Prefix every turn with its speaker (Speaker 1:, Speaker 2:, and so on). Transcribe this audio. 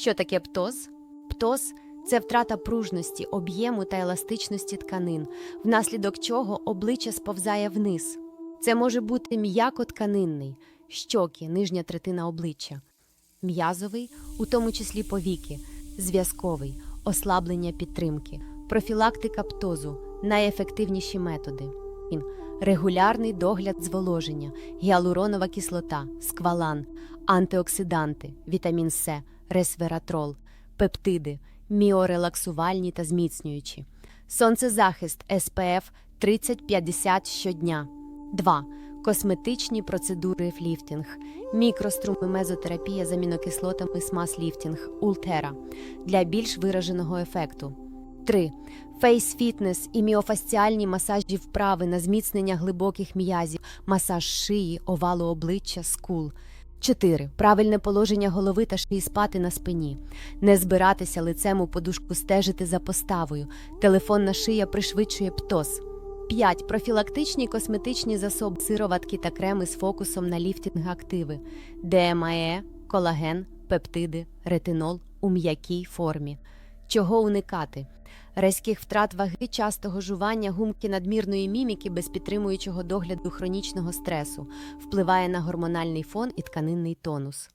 Speaker 1: Що таке птоз? Птоз це втрата пружності, об'єму та еластичності тканин, внаслідок чого обличчя сповзає вниз. Це може бути м'яко-тканинний, щоки, нижня третина обличчя, м'язовий, у тому числі повіки, зв'язковий, ослаблення підтримки, профілактика птозу, найефективніші методи. Регулярний догляд зволоження, гіалуронова кислота, сквалан, антиоксиданти, вітамін С, ресвератрол, пептиди, міорелаксувальні та зміцнюючі, сонцезахист СПФ 30-50 щодня. 2. Косметичні процедури фліфтинг, мікроструми мезотерапія з амінокислотами смаз-ліфтинг, ультера для більш вираженого ефекту. 3. Фейс-фітнес і міофасціальні масажі вправи на зміцнення глибоких м'язів, масаж шиї, овалу обличчя, скул. 4. Правильне положення голови та шиї спати на спині. Не збиратися лицем у подушку стежити за поставою. Телефонна шия пришвидшує птоз. 5. Профілактичні косметичні засоби, сироватки та креми з фокусом на ліфтінг активи, ДМАЕ, колаген, пептиди, ретинол у м'якій формі. Чого уникати? Резких втрат ваги, частого жування, гумки надмірної міміки без підтримуючого догляду хронічного стресу впливає на гормональний фон і тканинний тонус.